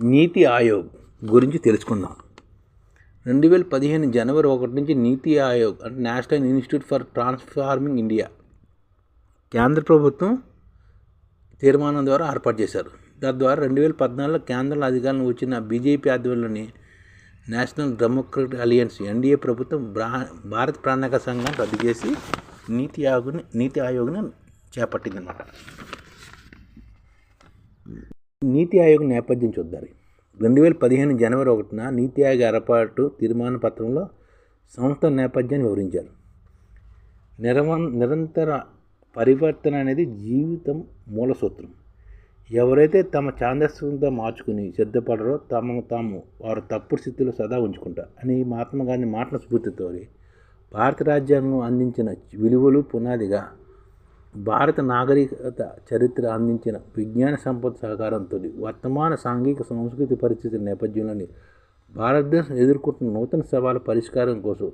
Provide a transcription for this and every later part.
నీతి ఆయోగ్ గురించి తెలుసుకుందాం. రెండు వేల పదిహేను జనవరి ఒకటి నుంచి నీతి ఆయోగ్ అంటే National Institute for Transforming India కేంద్ర ప్రభుత్వం తీర్మానం ద్వారా ఏర్పాటు చేశారు. తద్వారా రెండు వేల పద్నాలుగులో కేంద్రంలో అధికారంలో వచ్చిన బీజేపీ ఆధ్వర్యంలోని నేషనల్ డెమోక్రటిక్ అలియన్స్ ఎన్డీఏ ప్రభుత్వం బ్రా భారత ప్రణాళిక సంఘాన్ని రద్దు చేసి నీతి ఆయోగ్ని నీతి ఆయోగ్ని చేపట్టిందన్నమాట. నీతి ఆయోగ్ నేపథ్యం చూద్దాం రెండు వేల పదిహేను జనవరి ఒకటిన నీతి ఆయోగ్ ఏర్పాటు తీర్మాన పత్రంలో సంస్థ నేపథ్యాన్ని వివరించారు. నిరవ నిరంతర పరివర్తన అనేది జీవితం మూల సూత్రం. ఎవరైతే తమ ఛాందస్సుతో మార్చుకుని సిద్ధపడరో తమను తాము వారు తప్పుడు స్థితిలో సదా ఉంచుకుంటారు అని మహాత్మా గాంధీ మాటల స్ఫూర్తితో భారత రాజ్యాంగం అందించిన విలువలు పునాదిగా భారత నాగరికత చరిత్ర అందించిన విజ్ఞాన సంపద సహకారంతో వర్తమాన సాంఘిక సంస్కృతి పరిస్థితుల నేపథ్యంలోని భారతదేశం ఎదుర్కొంటున్న నూతన సవాల పరిష్కారం కోసం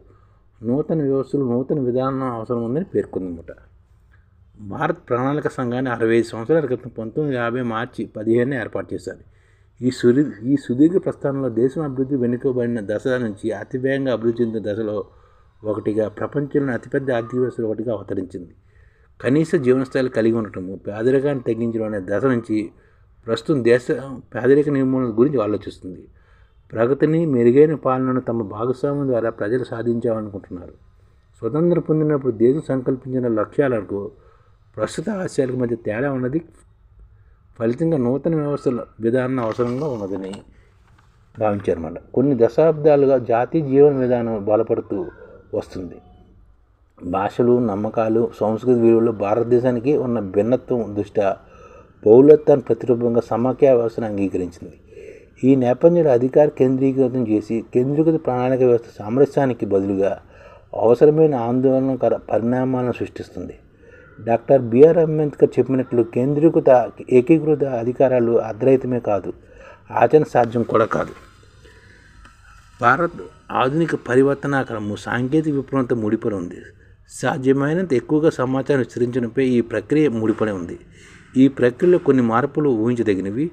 నూతన వ్యవస్థలు నూతన విధానం అవసరం ఉందని పేర్కొందన్నమాట. భారత్ ప్రణాళిక సంఘాన్ని అరవై ఐదు సంవత్సరాల క్రితం పంతొమ్మిది యాభై మార్చి పదిహేను ఏర్పాటు చేశారు. ఈ సురి ఈ సుదీర్ఘ ప్రస్థానంలో దేశం అభివృద్ధి వెనుకబడిన దశ నుంచి అతివేగంగా అభివృద్ధి చెందిన దశలో ఒకటిగా ప్రపంచంలోని అతిపెద్ద ఆర్థిక వ్యవస్థలు ఒకటిగా అవతరించింది. కనీస జీవనస్థాయిలు కలిగి ఉండటము పేదరికాన్ని తగ్గించడం అనే దశ నుంచి ప్రస్తుతం దేశ పేదరిక నిర్మూలన గురించి ఆలోచిస్తుంది. ప్రగతిని మెరుగైన పాలనను తమ భాగస్వామ్యం ద్వారా ప్రజలు సాధించామనుకుంటున్నారు స్వతంత్రం పొందినప్పుడు దేశం సంకల్పించిన లక్ష్యాలకు ప్రస్తుత ఆశయాలకు మధ్య తేడా ఉన్నది. ఫలితంగా నూతన వ్యవస్థల విధానం అవసరంగా ఉన్నదని భావించారన్నమాట కొన్ని దశాబ్దాలుగా జాతీయ జీవన విధానం బలపడుతూ వస్తుంది. భాషలు నమ్మకాలు సంస్కృతి విలువలు భారతదేశానికి ఉన్న భిన్నత్వం దృష్ట్యా పౌరత్వాన్ని ప్రతిరూపంగా సమాఖ్య వ్యవస్థను అంగీకరించింది. ఈ నేపథ్యంలో అధికార కేంద్రీకృతం చేసి కేంద్రీకృత ప్రణాళిక వ్యవస్థ సామరస్యానికి బదులుగా అవసరమైన ఆందోళనకర పరిణామాలను సృష్టిస్తుంది. డాక్టర్ బిఆర్ అంబేద్కర్ చెప్పినట్లు కేంద్రీకృత ఏకీకృత అధికారాలు అర్ధరహితమే కాదు ఆచరణ సాధ్యం కూడా కాదు. భారత్ ఆధునిక పరివర్తనాకరము సాంకేతిక విప్లవంతో ముడిపడి ఉంది. సాధ్యమైనంత ఎక్కువగా సమాచారం విస్తరించడంపై ఈ ప్రక్రియ ముడిపడి ఉంది. ఈ ప్రక్రియలో కొన్ని మార్పులు ఊహించదగినవి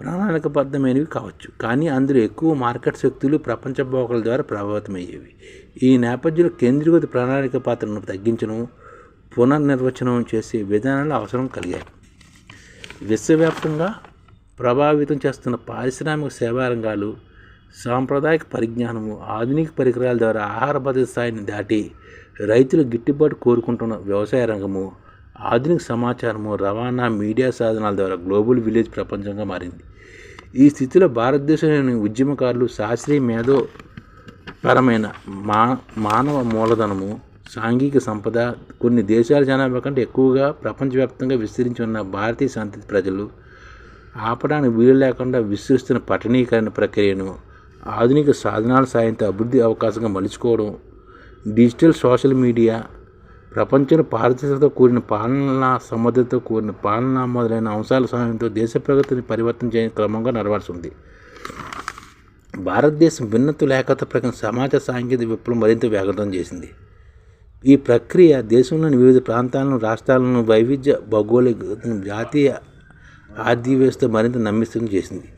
ప్రణాళికబద్ధమైనవి కావచ్చు. కానీ అందులో ఎక్కువ మార్కెట్ శక్తులు ప్రపంచ పోకల ద్వారా ప్రభావితమయ్యేవి. ఈ నేపథ్యంలో కేంద్రీకృత ప్రణాళిక పాత్రను తగ్గించడం పునర్నిర్వచనం చేసే విధానాలు అవసరం కలిగాయి. విశ్వవ్యాప్తంగా ప్రభావితం చేస్తున్న పారిశ్రామిక సేవా రంగాలు సాంప్రదాయక పరిజ్ఞానము ఆధునిక పరికరాల ద్వారా ఆహార భద్రత స్థాయిని దాటి రైతులు గిట్టుబాటు కోరుకుంటున్న వ్యవసాయ రంగము ఆధునిక సమాచారము రవాణా మీడియా సాధనాల ద్వారా గ్లోబల్ విలేజ్ ప్రపంచంగా మారింది. ఈ స్థితిలో భారతదేశంలోని ఉద్యమకారులు శాస్త్రీయ మేధో పరమైన మా మానవ మూలధనము సాంఘిక సంపద కొన్ని దేశాల జనాభా కంటే ఎక్కువగా ప్రపంచవ్యాప్తంగా విస్తరించి ఉన్న భారతీయ సంతతి ప్రజలు ఆపడానికి వీలు లేకుండా విస్తరిస్తున్న పట్టణీకరణ ప్రక్రియను ఆధునిక సాధనాల సాయంతో అభివృద్ధి అవకాశంగా మలుచుకోవడం డిజిటల్ సోషల్ మీడియా ప్రపంచం పారదర్శకత కూడిన పాలనా సమర్థతతో కూడిన పాలన మొదలైన అంశాల సహాయంతో దేశ ప్రగతిని పరివర్తన చేయని క్రమంగా నడవాల్సి ఉంది. భారతదేశం భిన్నత లేఖత ప్రకారం సమాజ సాంకేతిక విప్లవం మరింత వేగవంతం చేసింది. ఈ ప్రక్రియ దేశంలోని వివిధ ప్రాంతాలను రాష్ట్రాలను వైవిధ్య భౌగోళిక జాతీయ ఆర్థిక వ్యవస్థ మరింత నమ్మిస్తుంది చేసింది.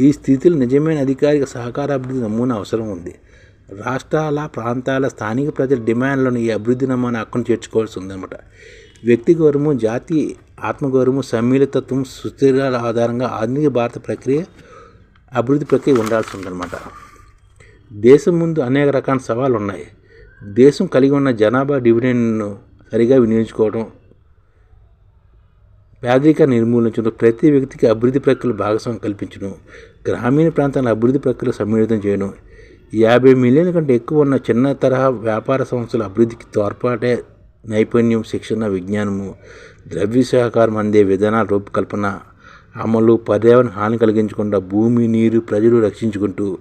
ఈ స్థితిలో నిజమైన అధికారిక సహకార అభివృద్ధి నమూనా అవసరం ఉంది. రాష్ట్రాల ప్రాంతాల స్థానిక ప్రజల డిమాండ్లను ఈ అభివృద్ధి నమూనా అక్కను చేర్చుకోవాల్సి ఉందన్నమాట. వ్యక్తి గౌరవము జాతి ఆత్మగౌరవము సమ్మిళితత్వం సుస్థిరాల ఆధారంగా ఆధునిక భారత ప్రక్రియ అభివృద్ధి ప్రక్రియ ఉండాల్సి ఉందన్నమాట. దేశం ముందు అనేక రకాల సవాలు ఉన్నాయి దేశం కలిగి ఉన్న జనాభా డివిడెండ్ను సరిగా వినియోగించుకోవడం పేదరిక నిర్మూలించడం ప్రతి వ్యక్తికి అభివృద్ధి ప్రక్రియలు భాగస్వామ్యం కల్పించడం గ్రామీణ ప్రాంతాల అభివృద్ధి ప్రక్రియలు సమ్మిళితం చేయడం యాభై మిలియన్ల కంటే ఎక్కువ ఉన్న చిన్న తరహా వ్యాపార సంస్థల అభివృద్ధికి తోడ్పాటే నైపుణ్యం శిక్షణ విజ్ఞానము ద్రవ్య సహకారం అందే విధానాల రూపకల్పన అమలు పర్యావరణ హాని కలిగించకుండా భూమి నీరు ప్రజలు రక్షించుకుంటూ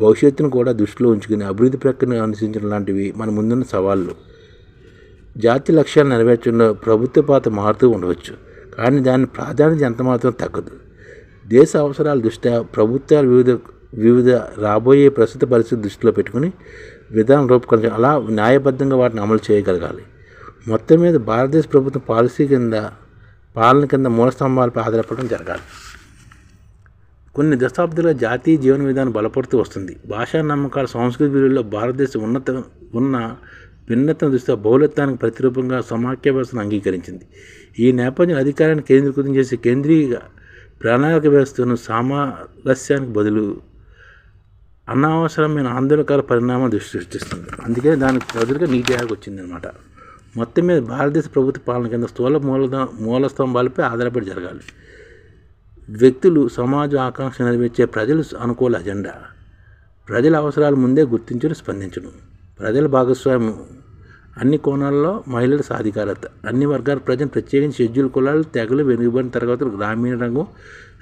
భవిష్యత్తును కూడా దృష్టిలో ఉంచుకుని అభివృద్ధి ప్రక్రియను అనుసరించడం లాంటివి మన ముందున్న సవాళ్ళు. జాతి లక్ష్యాలు నెరవేర్చడంలో ప్రభుత్వ పాత్ర మారుతూ ఉండవచ్చు కానీ దాని ప్రాధాన్యత ఎంత మాత్రం తగ్గదు. దేశ అవసరాల దృష్ట్యా ప్రభుత్వాలు వివిధ వివిధ రాబోయే ప్రస్తుత పరిస్థితి దృష్టిలో పెట్టుకుని విధానం రూపకల్పన అలా న్యాయబద్ధంగా వాటిని అమలు చేయగలగాలి. మొత్తం మీద భారతదేశ ప్రభుత్వం పాలసీ కింద పాలన కింద మూల స్తంభాలపై ఆధారపడడం జరగాలి. కొన్ని దశాబ్దాల జాతీయ జీవన విధానం బలపడుతూ వస్తుంది. భాషా నమ్మకాల సంస్కృతి విలువల్లో భారతదేశం ఉన్నత ఉన్న భిన్నతను దృష్ట్యా బహుళత్వానికి ప్రతిరూపంగా సమాఖ్య వ్యవస్థను అంగీకరించింది. ఈ నేపథ్యం అధికారాన్ని కేంద్రీకృతం చేసే కేంద్రీయ ప్రణాళిక వ్యవస్థను సామరస్యానికి బదులు అనవసరమైన ఆందోళనకర పరిణామాలు దృష్టి సృష్టిస్తుంది. అందుకే దానికి ప్రజలుగా నీతి ఆయోగ్ వచ్చిందనమాట మొత్తం మీద భారతదేశ ప్రభుత్వ పాలన కింద స్థూల మూల మూల స్తంభాలపై ఆధారపడి జరగాలి. వ్యక్తులు సమాజ ఆకాంక్ష నెరవేర్చే ప్రజలు అనుకూల అజెండా. ప్రజల అవసరాలు ముందే గుర్తించడం స్పందించడం ప్రజల భాగస్వామ్యం అన్ని కోణాల్లో మహిళల సాధికారత. అన్ని వర్గాల ప్రజలు ప్రత్యేకించి షెడ్యూల్ కులాలు తెగలు వెనుకబడిన తరగతులు గ్రామీణ రంగం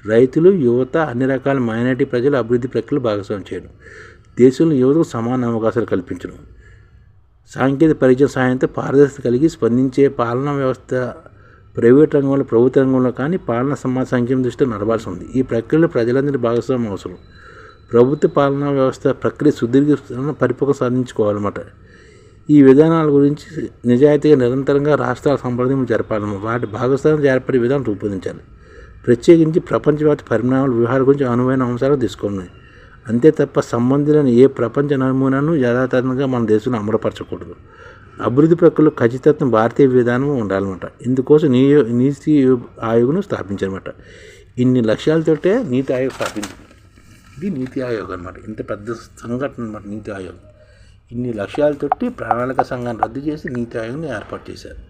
రైతులు యువత అన్ని రకాల మైనార్టీ ప్రజలు అభివృద్ధి ప్రక్రియలు భాగస్వామ్యం చేయడం. దేశంలో యువతకు సమాన అవకాశాలు కల్పించడం. సాంకేతిక పరిచయం సాయంతో పారదర్శకత కలిగి స్పందించే పాలనా వ్యవస్థ ప్రైవేట్ రంగంలో ప్రభుత్వ రంగంలో కానీ పాలన సమాజ సంఖ్యం దృష్టిలో నడవాల్సి ఉంది. ఈ ప్రక్రియలో ప్రజలందరి భాగస్వామ్యం అవసరం. ప్రభుత్వ పాలనా వ్యవస్థ ప్రక్రియ సుదీర్ఘ పరిపక్వం సాధించుకోవాలన్నమాట. ఈ విధానాల గురించి నిజాయితీగా నిరంతరంగా రాష్ట్రాల సంప్రదింపులు జరపాలన్నమాట వాటి భాగస్వామ్యం ఏర్పడే విధానం రూపొందించాలి. ప్రత్యేకించి ప్రపంచవ్యాప్త పరిణామాల వ్యూహాల గురించి అనువైన అంశాలు తీసుకున్నాయి. అంతే తప్ప సంబంధించిన ఏ ప్రపంచ నమూనాను యథాతథంగా మన దేశంలో అమలుపరచకూడదు. అభివృద్ధి ప్రక్రియలో ఖచ్చితత్వం భారతీయ విధానం ఉండాలన్నమాట. ఇందుకోసం నీ నీతి ఆయోగ్ను స్థాపించారన్నమాట ఇన్ని లక్ష్యాలతోటే నీతి ఆయోగ్ స్థాపించింది ఇది నీతి ఆయోగ్ అనమాట ఇంత పెద్ద సంఘటన అనమాట నీతి ఆయోగ్. ఇన్ని లక్ష్యాలతోటి ప్రణాళిక సంఘాన్ని రద్దు చేసి నీతి ఆయోగ్ని ఏర్పాటు చేశారు.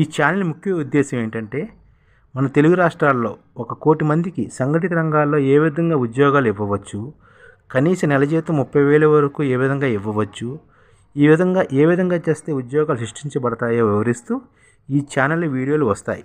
ఈ ఛానల్ ముఖ్య ఉద్దేశం ఏంటంటే మన తెలుగు రాష్ట్రాల్లో ఒక కోటి మందికి సంఘటిత రంగాల్లో ఏ విధంగా ఉద్యోగాలు ఇవ్వవచ్చు కనీస నెల జీతం ముప్పై వేల వరకు ఏ విధంగా ఇవ్వవచ్చు ఈ విధంగా ఏ విధంగా చేస్తే ఉద్యోగాలు సృష్టించబడతాయో వివరిస్తూ ఈ ఛానల్ వీడియోలు వస్తాయి.